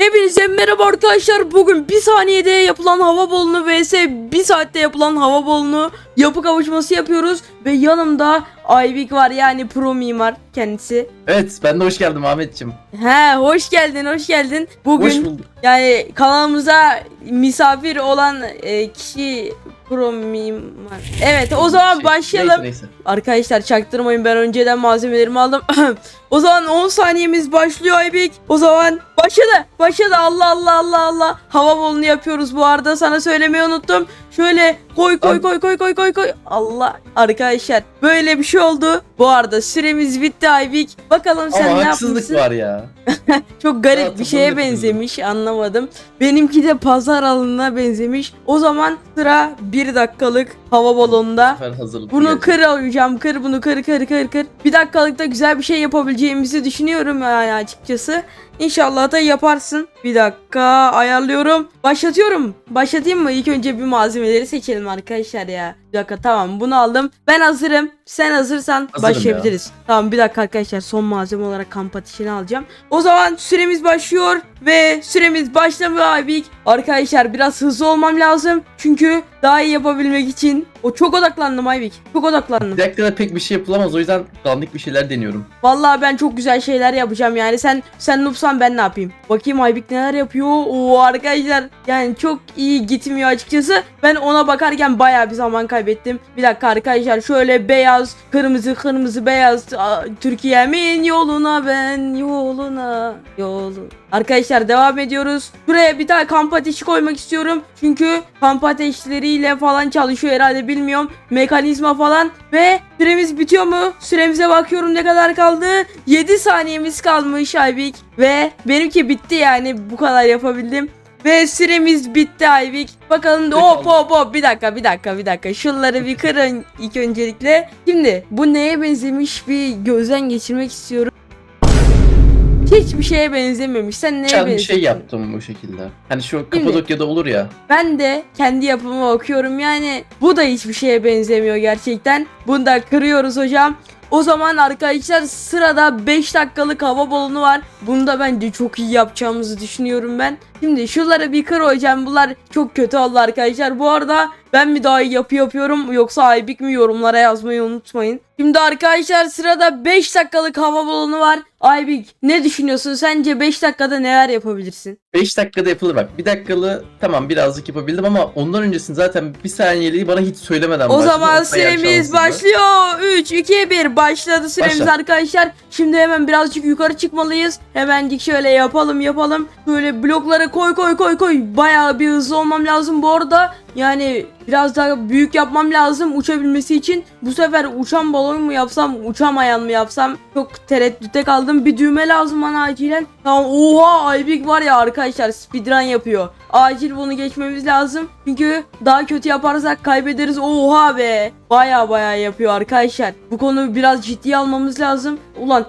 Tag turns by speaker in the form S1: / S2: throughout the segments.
S1: Hepinize merhaba arkadaşlar. Bugün bir saniyede yapılan hava balonu vs bir saatte yapılan hava balonu yapı kavuşması yapıyoruz. Ve yanımda Ayvik var yani pro mimar kendisi.
S2: Evet ben de hoş geldim Ahmetciğim.
S1: He hoş geldin hoş geldin. Bugün
S2: Hoş bulduk.
S1: yani kanalımıza misafir olan e, kişi pro mimar. Evet o zaman
S2: Şey,
S1: başlayalım.
S2: Neyse, neyse.
S1: Arkadaşlar çaktırmayın ben önceden malzemelerimi aldım. o zaman 10 saniyemiz başlıyor Aybik. O zaman başladı. Başladı Allah Allah Allah Allah. Hava balonu yapıyoruz bu arada sana söylemeyi unuttum. Şöyle koy koy
S2: Abi-
S1: koy koy koy koy koy. Allah arkadaşlar böyle bir şey oldu. Bu arada süremiz bitti Aybik. Bakalım sen
S2: Ama
S1: ne
S2: haksızlık
S1: yapmışsın?
S2: var ya.
S1: Çok garip
S2: Ya,
S1: bir şeye benzemiş anlamadım. Benimki de pazar alanına benzemiş. O zaman sıra 1 dakikalık hava balonunda. Bunu kır hocam kır bunu kır kır kır kır. Bir dakikalıkta güzel bir şey yapabileceğimizi düşünüyorum yani açıkçası. İnşallah da yaparsın. Bir dakika ayarlıyorum. Başlatıyorum. Başlatayım mı? İlk önce bir malzemeleri seçelim arkadaşlar ya. Bir dakika tamam bunu aldım. Ben hazırım. Sen hazırsan
S2: Hazırım
S1: başlayabiliriz. Tamam bir dakika arkadaşlar son malzeme olarak kamp ateşini alacağım. O zaman süremiz başlıyor ve süremiz başlamıyor abi. Arkadaşlar biraz hızlı olmam lazım. Çünkü daha iyi yapabilmek için. O çok odaklandım Ayvik. Çok odaklandım.
S2: Bir dakikada pek bir şey yapılamaz o yüzden dandik bir şeyler deniyorum.
S1: Vallahi ben çok güzel şeyler yapacağım yani. Sen sen noobsan ben ne yapayım? Bakayım Aybik neler yapıyor. Oo arkadaşlar yani çok iyi gitmiyor açıkçası. Ben ona bakarken bayağı bir zaman kaybettim. Bir dakika arkadaşlar şöyle beyaz, kırmızı, kırmızı, beyaz. Türkiye'min yoluna ben yoluna yolun. Arkadaşlar devam ediyoruz. Buraya bir tane kamp ateşi koymak istiyorum. Çünkü kamp ateşleriyle falan çalışıyor herhalde bilmiyorum. Mekanizma falan. Ve süremiz bitiyor mu? Süremize bakıyorum ne kadar kaldı. 7 saniyemiz kalmış Aybik. Ve benimki bitti yani bu kadar yapabildim. Ve süremiz bitti Ayvik. Bakalım hop hop hop bir dakika bir dakika bir dakika. Şunları bir kırın ilk öncelikle. Şimdi bu neye benzemiş bir gözden geçirmek istiyorum. Hiçbir şeye benzememiş. Sen neye
S2: Ben bir
S1: benziyorsun?
S2: şey yaptım bu şekilde. Hani şu Kapadokya'da olur ya.
S1: Ben de kendi yapıma bakıyorum yani bu da hiçbir şeye benzemiyor gerçekten. Bunu da kırıyoruz hocam. O zaman arkadaşlar sırada 5 dakikalık hava balonu var. Bunu da bence çok iyi yapacağımızı düşünüyorum ben. Şimdi şunları bir kır hocam. Bunlar çok kötü oldu arkadaşlar. Bu arada ben mi daha iyi yapı yapıyorum yoksa Aybik mi yorumlara yazmayı unutmayın. Şimdi arkadaşlar sırada 5 dakikalık hava balonu var. Aybik ne düşünüyorsun? Sence 5 dakikada neler yapabilirsin?
S2: 5 dakikada yapılır bak. Bir dakikalı tamam birazcık yapabildim ama ondan öncesini zaten bir saniyeliği bana hiç söylemeden
S1: O
S2: başladı.
S1: zaman süremiz başlıyor. 3, 2, 1 başladı süremiz
S2: Başla.
S1: arkadaşlar. Şimdi hemen birazcık yukarı çıkmalıyız. Hemencik şöyle yapalım yapalım. Böyle bloklara koy koy koy koy. Bayağı bir hızlı olmam lazım bu arada. Yani biraz daha büyük yapmam lazım uçabilmesi için. Bu sefer uçan balon mu yapsam, uçamayan mı yapsam çok tereddütte kaldım. Bir düğme lazım bana acilen. Tamam oha Aybik var ya arkadaşlar speedrun yapıyor. Acil bunu geçmemiz lazım. Çünkü daha kötü yaparsak kaybederiz. Oha be. Baya baya yapıyor arkadaşlar. Bu konuyu biraz ciddiye almamız lazım. Ulan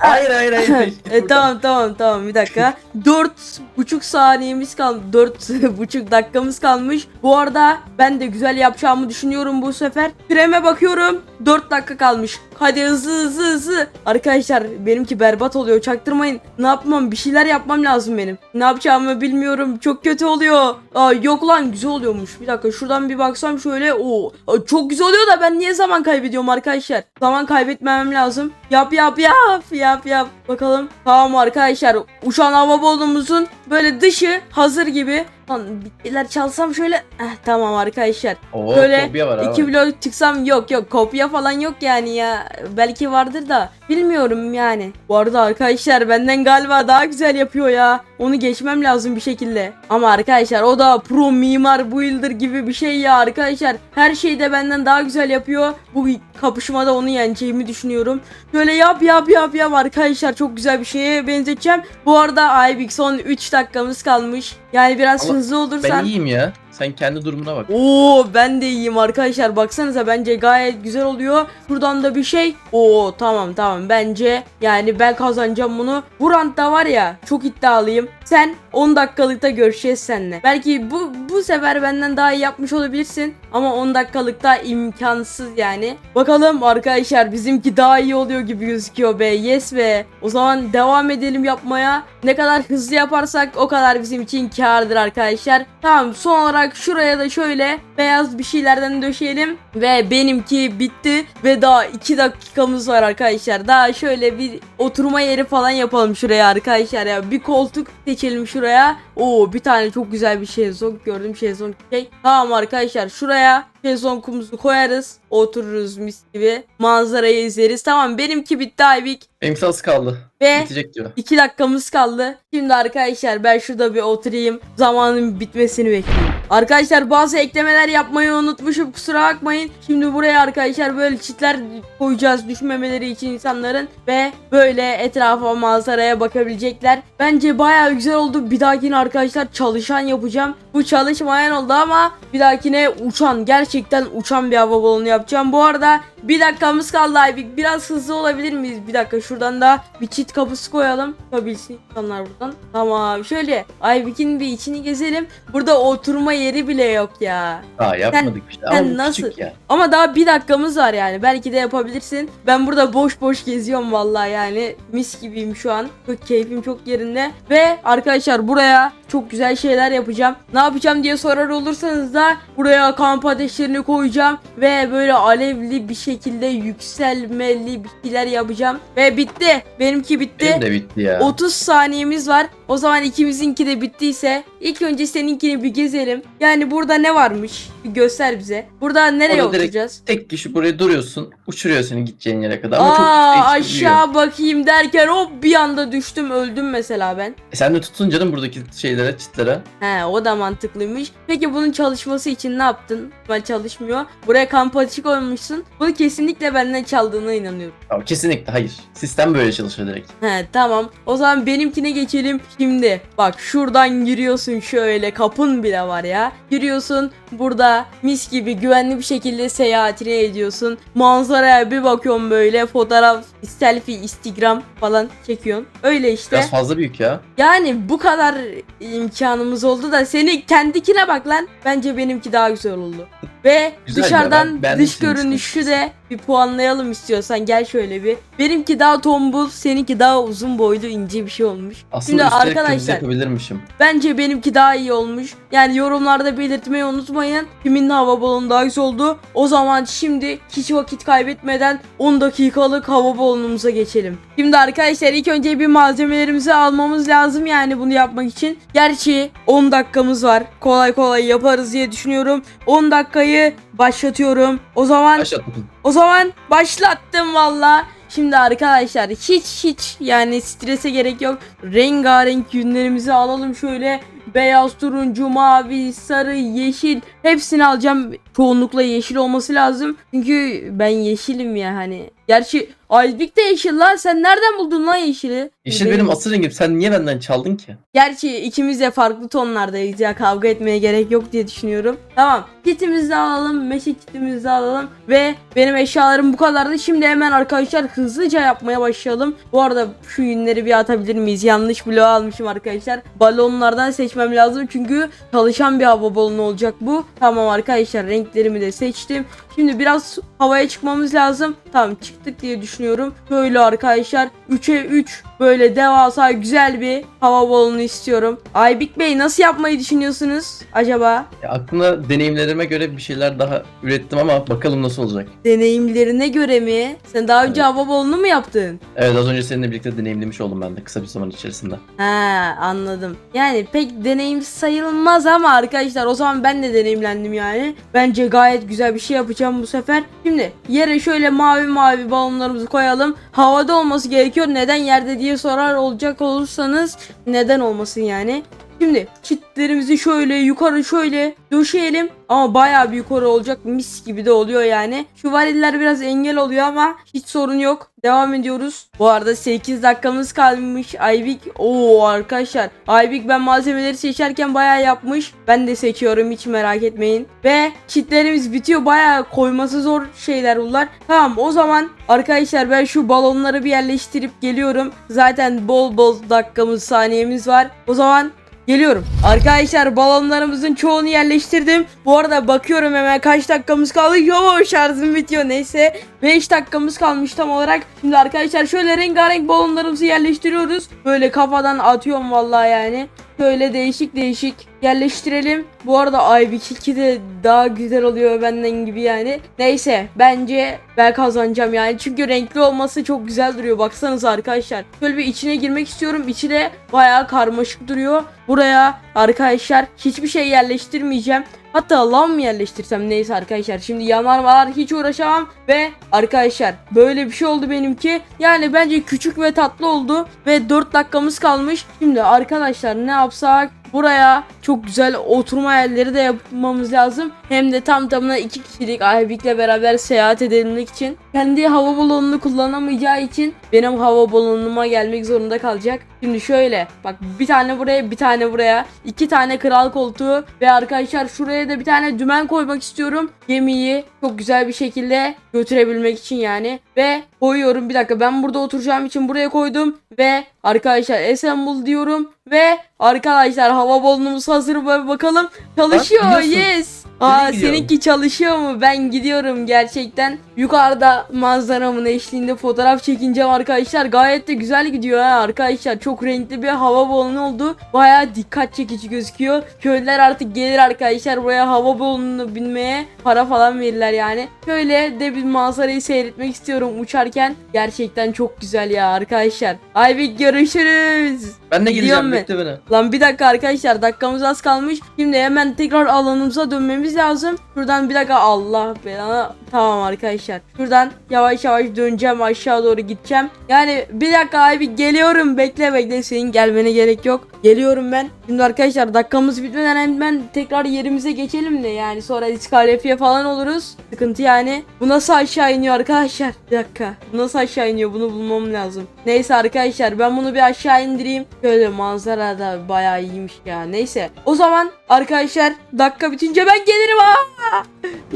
S2: Hayır hayır hayır.
S1: e, tamam tamam tamam bir dakika. Dört buçuk saniyemiz kaldı. Dört buçuk dakikamız kalmış. Bu arada ben de güzel yapacağımı düşünüyorum bu sefer. Süreme bakıyorum. 4 dakika kalmış. Hadi hızlı hızlı hızlı. Arkadaşlar benimki berbat oluyor. Çaktırmayın. Ne yapmam? Bir şeyler yapmam lazım benim. Ne yapacağımı bilmiyorum. Çok kötü oluyor. Aa, yok lan güzel oluyormuş. Bir dakika şuradan bir baksam şöyle. Oo, çok güzel oluyor da ben niye zaman kaybediyorum arkadaşlar? Zaman kaybetmemem lazım. Yap yap yap yap yap. Bakalım. Tamam arkadaşlar. Uçan hava balonumuzun böyle dışı hazır gibi. Lan bir şeyler çalsam şöyle. Eh, tamam arkadaşlar.
S2: Oo,
S1: Böyle
S2: kopya var
S1: iki
S2: abi.
S1: blok çıksam yok yok kopya falan yok yani ya. Belki vardır da bilmiyorum yani. Bu arada arkadaşlar benden galiba daha güzel yapıyor ya. Onu geçmem lazım bir şekilde. Ama arkadaşlar o da pro mimar builder gibi bir şey ya arkadaşlar. Her şeyi de benden daha güzel yapıyor. Bu kapışmada onu yeneceğimi düşünüyorum. Böyle yap yap yap yap arkadaşlar çok güzel bir şeye benzeteceğim. Bu arada Aybik son 3 dakikamız kalmış. Yani biraz hızlı olursan.
S2: Ben iyiyim ya. Sen kendi durumuna bak.
S1: Oo ben de iyiyim arkadaşlar baksanıza bence gayet güzel oluyor. Buradan da bir şey. Oo tamam tamam bence yani ben kazanacağım bunu. Bu rantta var ya çok iddialıyım. Sen 10 dakikalıkta görüşeceğiz seninle. Belki bu bu sefer benden daha iyi yapmış olabilirsin. Ama 10 dakikalıkta imkansız yani. Bakalım arkadaşlar bizimki daha iyi oluyor gibi gözüküyor be. Yes be. O zaman devam edelim yapmaya. Ne kadar hızlı yaparsak o kadar bizim için kârdır arkadaşlar. Tamam son olarak şuraya da şöyle beyaz bir şeylerden döşeyelim. Ve benimki bitti. Ve daha 2 dakikamız var arkadaşlar. Daha şöyle bir oturma yeri falan yapalım şuraya arkadaşlar ya. Bir koltuk seçelim şuraya. Oo bir tane çok güzel bir şezlong gördüm şezlong şey. Tamam arkadaşlar şuraya şezlongumuzu koyarız. Otururuz mis gibi. Manzarayı izleriz. Tamam benimki bitti Aybik.
S2: Benimki az kaldı.
S1: Ve
S2: Bitecek diyor.
S1: 2 dakikamız kaldı. Şimdi arkadaşlar ben şurada bir oturayım. Zamanın bitmesini bekleyeyim. Arkadaşlar bazı eklemeler yapmayı unutmuşum. Kusura bakmayın. Şimdi buraya arkadaşlar böyle çitler koyacağız düşmemeleri için insanların ve böyle etrafa manzaraya bakabilecekler. Bence bayağı güzel oldu. Bir dahakine arkadaşlar çalışan yapacağım. Bu çalışmayan oldu ama bir dahakine uçan gerçekten uçan bir hava balonu yapacağım. Bu arada bir dakikamız kaldı Aybik. Biraz hızlı olabilir miyiz? Bir dakika şuradan da bir çit kapısı koyalım. Çıkabilsin insanlar buradan. Tamam şöyle Aybik'in bir içini gezelim. Burada oturma yeri bile yok ya.
S2: Aa yapmadık işte.
S1: sen
S2: Ama
S1: nasıl-
S2: küçük ya.
S1: Ama daha bir dakikamız var yani. Belki de yapabilirsin. Ben burada boş boş geziyorum vallahi yani. Mis gibiyim şu an. Çok keyfim çok yerinde. Ve arkadaşlar buraya çok güzel şeyler yapacağım. Ne yapacağım diye sorar olursanız da buraya kamp ateşlerini koyacağım. Ve böyle alevli bir şekilde yükselmeli bir şeyler yapacağım. Ve bitti. Benimki bitti.
S2: Benim de bitti ya.
S1: 30 saniyemiz var. O zaman ikimizinki de bittiyse ilk önce seninkini bir gezelim. Yani burada ne varmış? Bir göster bize. Burada nereye
S2: Orada direkt
S1: oturacağız?
S2: Tek kişi buraya duruyorsun. Uçuruyor seni gideceğin yere kadar. Ama
S1: Aa
S2: çok işte hiç
S1: aşağı bakayım derken hop bir anda düştüm öldüm mesela ben.
S2: E sen de tutun canım buradaki şeylere, çitlere.
S1: He o da mantıklıymış. Peki bunun çalışması için ne yaptın? Ben çalışmıyor. Buraya kamp ateşi koymuşsun. Bunu kesinlikle benden çaldığına inanıyorum.
S2: Ama kesinlikle hayır. Sistem böyle çalışıyor direkt.
S1: He tamam. O zaman benimkine geçelim. Şimdi bak şuradan giriyorsun şöyle kapın bile var ya. Giriyorsun burada mis gibi güvenli bir şekilde seyahatini ediyorsun. Manzaraya bir bakıyorsun böyle fotoğraf, selfie, instagram falan çekiyorsun. Öyle işte.
S2: Biraz fazla büyük ya.
S1: Yani bu kadar imkanımız oldu da seni kendikine bak lan. Bence benimki daha güzel oldu. Ve
S2: Güzel ya,
S1: dışarıdan
S2: ben beğendim
S1: dış
S2: senin
S1: görünüşü de bir puanlayalım istiyorsan gel şöyle bir. Benimki daha tombul, seninki daha uzun boylu ince bir şey olmuş.
S2: Aslında
S1: Şimdi
S2: kırmızı
S1: arkadaşlar
S2: yapabilirmişim.
S1: bence benimki daha iyi olmuş. Yani yorumlarda belirtmeyi unutmayın. Kimin hava balonu daha güzel oldu. O zaman şimdi hiç vakit kaybetmeden 10 dakikalık hava balonumuza geçelim. Şimdi arkadaşlar ilk önce bir malzemelerimizi almamız lazım yani bunu yapmak için. Gerçi 10 dakikamız var. Kolay kolay yaparız diye düşünüyorum. 10 dakikayı başlatıyorum. O zaman
S2: tutun.
S1: o zaman başlattım valla. Şimdi arkadaşlar hiç hiç yani strese gerek yok. Rengarenk yünlerimizi alalım şöyle. Beyaz, turuncu, mavi, sarı, yeşil hepsini alacağım. Çoğunlukla yeşil olması lazım. Çünkü ben yeşilim ya hani. Gerçi Aybik de yeşil lan. Sen nereden buldun lan yeşili?
S2: Yeşil benim asıl rengim. Sen niye benden çaldın ki?
S1: Gerçi ikimiz de farklı tonlardayız ya kavga etmeye gerek yok diye düşünüyorum. Tamam kitimizi alalım meşe kitimizi alalım ve benim eşyalarım bu kadardı. Şimdi hemen arkadaşlar hızlıca yapmaya başlayalım. Bu arada şu yünleri bir atabilir miyiz? Yanlış bloğu almışım arkadaşlar. Balonlardan seçmem lazım çünkü çalışan bir hava balonu olacak bu. Tamam arkadaşlar renklerimi de seçtim. Şimdi biraz havaya çıkmamız lazım. Tamam çıktık diye düşünüyorum. Böyle arkadaşlar 3'e 3 böyle devasa güzel bir hava balonu istiyorum. Aybik Bey nasıl yapmayı düşünüyorsunuz acaba?
S2: Ya aklımda deneyimlerime göre bir şeyler daha ürettim ama bakalım nasıl olacak.
S1: Deneyimlerine göre mi? Sen daha önce hava balonu mu yaptın?
S2: Evet az önce seninle birlikte deneyimlemiş oldum ben de kısa bir zaman içerisinde.
S1: Ha anladım. Yani pek deneyim sayılmaz ama arkadaşlar o zaman ben de deneyimlendim yani. Bence gayet güzel bir şey yapacağım bu sefer. Şimdi yere şöyle mavi mavi balonlarımızı koyalım. Havada olması gerekiyor. Neden yerde diye sorar olacak olursanız neden olmasın yani. Şimdi çitlerimizi şöyle yukarı şöyle döşeyelim. Ama bayağı bir yukarı olacak. Mis gibi de oluyor yani. Şu variller biraz engel oluyor ama hiç sorun yok. Devam ediyoruz. Bu arada 8 dakikamız kalmış. Aybik. Oo arkadaşlar. Aybik ben malzemeleri seçerken bayağı yapmış. Ben de seçiyorum hiç merak etmeyin. Ve çitlerimiz bitiyor. Bayağı koyması zor şeyler bunlar. Tamam o zaman arkadaşlar ben şu balonları bir yerleştirip geliyorum. Zaten bol bol dakikamız saniyemiz var. O zaman Geliyorum. Arkadaşlar balonlarımızın çoğunu yerleştirdim. Bu arada bakıyorum hemen kaç dakikamız kaldı. Yo şarjım bitiyor neyse. 5 dakikamız kalmış tam olarak. Şimdi arkadaşlar şöyle rengarenk balonlarımızı yerleştiriyoruz. Böyle kafadan atıyorum vallahi yani. Şöyle değişik değişik yerleştirelim. Bu arada Aybik 2 de daha güzel oluyor benden gibi yani. Neyse bence ben kazanacağım yani. Çünkü renkli olması çok güzel duruyor. Baksanıza arkadaşlar. Şöyle bir içine girmek istiyorum. İçi de bayağı karmaşık duruyor. Buraya arkadaşlar hiçbir şey yerleştirmeyeceğim. Hatta lan mı yerleştirsem neyse arkadaşlar. Şimdi yanar var hiç uğraşamam. Ve arkadaşlar böyle bir şey oldu benimki. Yani bence küçük ve tatlı oldu. Ve 4 dakikamız kalmış. Şimdi arkadaşlar ne yapsak? Buraya çok güzel oturma yerleri de yapmamız lazım. Hem de tam tamına iki kişilik Aybik'le beraber seyahat edebilmek için. Kendi hava balonunu kullanamayacağı için benim hava balonuma gelmek zorunda kalacak. Şimdi şöyle bak bir tane buraya bir tane buraya iki tane kral koltuğu ve arkadaşlar şuraya da bir tane dümen koymak istiyorum. Gemiyi çok güzel bir şekilde götürebilmek için yani. Ve koyuyorum bir dakika ben burada oturacağım için buraya koydum. Ve arkadaşlar assemble diyorum. Ve arkadaşlar hava balonumuz hazır bakalım. Çalışıyor yes. Aa
S2: gidiyorum.
S1: seninki çalışıyor mu? Ben gidiyorum gerçekten. Yukarıda manzaramın eşliğinde fotoğraf çekineceğim arkadaşlar. Gayet de güzel gidiyor ha arkadaşlar. Çok renkli bir hava balonu oldu. Baya dikkat çekici gözüküyor. Köylüler artık gelir arkadaşlar buraya hava balonunu binmeye para falan verirler yani. Şöyle de bir manzarayı seyretmek istiyorum uçarken. Gerçekten çok güzel ya arkadaşlar. Aybik görüşürüz.
S2: Ben de
S1: Gidiyorum
S2: geleceğim
S1: ben.
S2: bekle beni.
S1: Lan bir dakika arkadaşlar dakikamız az kalmış. Şimdi hemen tekrar alanımıza dönmemiz lazım. Şuradan bir dakika Allah belanı. Tamam arkadaşlar. Şuradan yavaş yavaş döneceğim aşağı doğru gideceğim. Yani bir dakika abi geliyorum bekle bekle senin gelmene gerek yok. Geliyorum ben. Şimdi arkadaşlar dakikamız bitmeden hemen tekrar yerimize geçelim de yani sonra diskalifiye falan oluruz. Sıkıntı yani. Bu nasıl aşağı iniyor arkadaşlar? Bir dakika. Bu nasıl aşağı iniyor bunu bulmam lazım. Neyse arkadaşlar ben bunu bir aşağı indireyim. Şöyle manzara da bayağı iyiymiş ya. Neyse. O zaman arkadaşlar dakika bitince ben gelirim. Aa!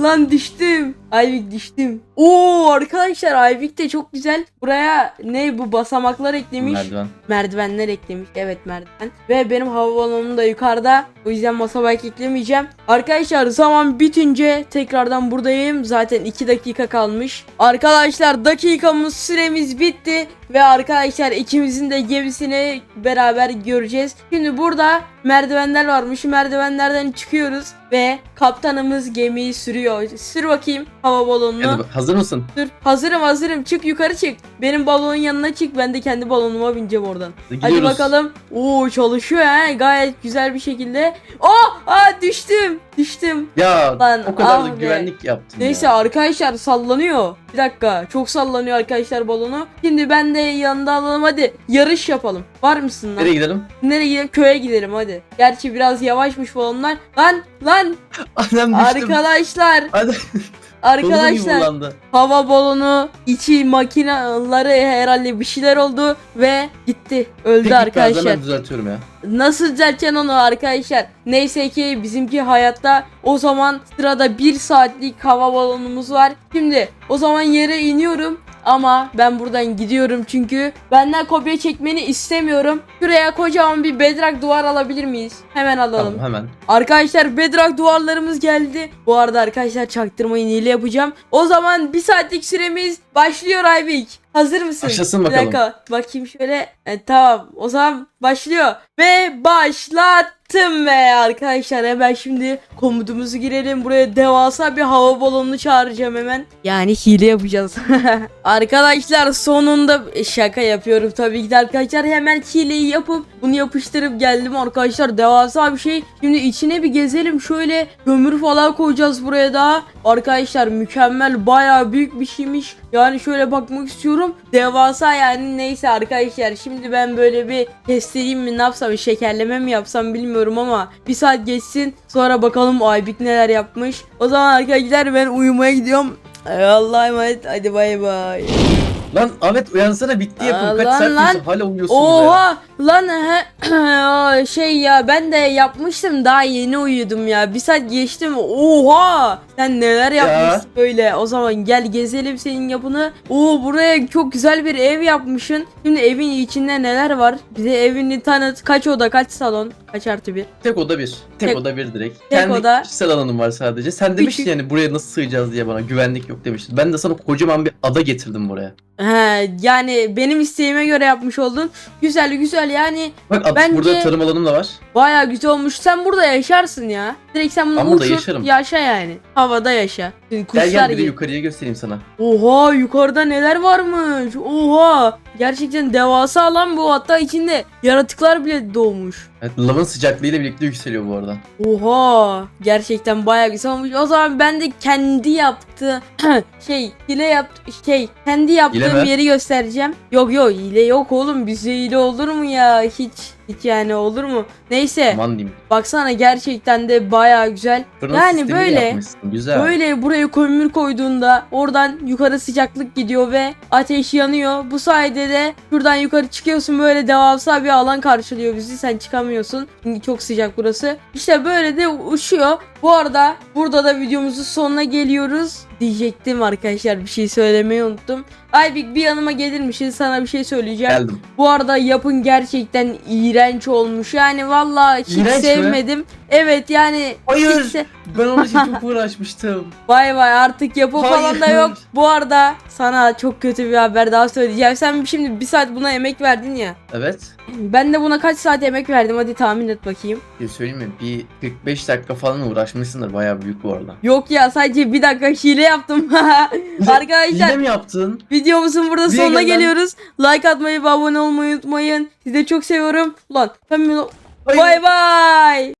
S1: Lan düştüm. Ayvik düştüm. Oo arkadaşlar Ayvik de çok güzel. Buraya ne bu basamaklar eklemiş.
S2: Merdiven.
S1: Merdivenler eklemiş. Evet merdiven. Ve benim hava balonum da yukarıda. O yüzden basamak eklemeyeceğim. Arkadaşlar zaman bitince tekrardan buradayım. Zaten 2 dakika kalmış. Arkadaşlar dakikamız süremiz bitti. Ve arkadaşlar ikimizin de gemisini beraber göreceğiz. Şimdi burada merdivenler varmış. Merdivenlerden çıkıyoruz. Ve kaptanımız gemiyi sürüyor. Sür bakayım hava balonunu.
S2: Hadi, hazır mısın?
S1: Dur hazırım hazırım çık yukarı çık. Benim balonun yanına çık ben de kendi balonuma bineceğim oradan. Hadi
S2: Gidiyoruz.
S1: bakalım. Oo çalışıyor he gayet güzel bir şekilde. Oh aa düştüm düştüm.
S2: Ya
S1: Lan,
S2: o kadar
S1: ah
S2: da
S1: be.
S2: güvenlik yaptın
S1: Neyse
S2: ya.
S1: arkadaşlar sallanıyor. Bir dakika çok sallanıyor arkadaşlar balonu. Şimdi ben de yanında alalım hadi yarış yapalım. Var mısın lan?
S2: Nereye gidelim?
S1: Nereye gidelim? Köye gidelim hadi. Gerçi biraz yavaşmış balonlar. Lan lan
S2: Annem düştüm.
S1: arkadaşlar
S2: Hadi.
S1: Arkadaşlar. Hava balonu içi makineleri herhalde bir şeyler oldu ve gitti öldü arkadaşlar.
S2: Hemen düzeltiyorum ya.
S1: Nasıl düzelteceksin onu arkadaşlar? Neyse ki bizimki hayatta o zaman sırada bir saatlik hava balonumuz var. Şimdi o zaman yere iniyorum. Ama ben buradan gidiyorum çünkü benden kopya çekmeni istemiyorum. Şuraya kocaman bir bedrock duvar alabilir miyiz? Hemen alalım.
S2: Tamam hemen.
S1: Arkadaşlar bedrock duvarlarımız geldi. Bu arada arkadaşlar çaktırmayın hile yapacağım. O zaman bir saatlik süremiz başlıyor Aybik. Hazır mısın?
S2: Başlasın
S1: Bir
S2: bakalım.
S1: dakika bakayım şöyle. E, tamam o zaman başlıyor. Ve başlattım ve arkadaşlar hemen şimdi komutumuzu girelim. Buraya devasa bir hava balonunu çağıracağım hemen. Yani hile yapacağız. arkadaşlar sonunda şaka yapıyorum tabii ki de arkadaşlar. Hemen hileyi yapıp bunu yapıştırıp geldim arkadaşlar. Devasa bir şey. Şimdi içine bir gezelim. Şöyle kömür falan koyacağız buraya da. Arkadaşlar mükemmel bayağı büyük bir şeymiş. Yani şöyle bakmak istiyorum. Devasa yani neyse arkadaşlar. Şimdi ben böyle bir kestireyim mi ne yapsam şekerleme mi yapsam bilmiyorum ama bir saat geçsin sonra bakalım Aybik neler yapmış. O zaman arkadaşlar ben uyumaya gidiyorum. Allah'a emanet hadi bay bay.
S2: Lan Ahmet uyansana bitti yapım.
S1: Aa,
S2: Kaç
S1: lan,
S2: saat
S1: lan.
S2: geçti, hala uyuyorsun ya.
S1: Oha lan he şey ya ben de yapmıştım daha yeni uyudum ya. Bir saat geçtim. Oha! Sen neler yapmışsın böyle. O zaman gel gezelim senin yapını. Oo buraya çok güzel bir ev yapmışsın. Şimdi evin içinde neler var? Bize evini tanıt. Kaç oda, kaç salon, kaç artı bir.
S2: Tek oda bir. Tek,
S1: Tek-
S2: oda bir direkt.
S1: tek
S2: Kendi
S1: oda.
S2: kişisel alanım var sadece. Sen demiştin yani buraya nasıl sığacağız diye bana. Güvenlik yok demiştin. Ben de sana kocaman bir ada getirdim buraya.
S1: He, yani benim isteğime göre yapmış oldun. Güzel güzel yani
S2: Bak at-
S1: Bence-
S2: burada tarım alanım da var.
S1: baya güzel olmuş. Sen burada yaşarsın ya. Direkt sen bunu
S2: Ben
S1: uçur,
S2: yaşarım.
S1: yaşa yani. Havada yaşa. Şimdi
S2: Gel
S1: Kuşlar
S2: gel bir de yukarıya göstereyim sana.
S1: Oha yukarıda neler varmış. Oha. Gerçekten devasa alan bu. Hatta içinde yaratıklar bile doğmuş.
S2: Evet, lavın sıcaklığıyla birlikte yükseliyor bu arada.
S1: Oha. Gerçekten bayağı güzel olmuş. O zaman ben de kendi yaptığı şey hile yaptı şey kendi yaptığım
S2: mi?
S1: yeri göstereceğim. Yok yok hile yok oğlum. Bize hile olur mu ya? Hiç hiç yani olur mu? Neyse.
S2: Aman diyeyim.
S1: Baksana gerçekten de bayağı güzel.
S2: Fırın
S1: Yani böyle-
S2: yapmışsın. Güzel.
S1: Böyle buraya kömür koyduğunda oradan yukarı sıcaklık gidiyor ve ateş yanıyor. Bu sayede de şuradan yukarı çıkıyorsun böyle devasa bir alan karşılıyor bizi. Sen çıkamıyorsun. Çünkü çok sıcak burası. İşte böyle de uçuyor. Bu arada burada da videomuzun sonuna geliyoruz. Diyecektim arkadaşlar bir şey söylemeyi unuttum. Aybik bir yanıma gelir misin? Sana bir şey söyleyeceğim.
S2: Geldim.
S1: Bu arada yapın gerçekten iğrenç olmuş. Yani vallahi hiç
S2: İğrenç mi?
S1: sevmedim. Evet yani
S2: Hayır.
S1: hiç se-
S2: Ben onun için çok uğraşmıştım.
S1: Vay vay artık yapı falan da yok. Bu arada sana çok kötü bir haber daha söyleyeceğim. Sen şimdi bir saat buna emek verdin ya.
S2: Evet.
S1: Ben de buna kaç saat emek verdim hadi tahmin et bakayım.
S2: Bir şey söyleyeyim mi? Bir 45 dakika falan uğraşmışsındır. Bayağı büyük bu arada.
S1: Yok ya sadece bir dakika hile yaptım. Arkadaşlar
S2: mi yaptın?
S1: videomuzun burada
S2: Bir
S1: sonuna
S2: gel lan.
S1: geliyoruz. Like atmayı ve abone olmayı unutmayın. Sizi de çok seviyorum. Lan ben. Bay bay.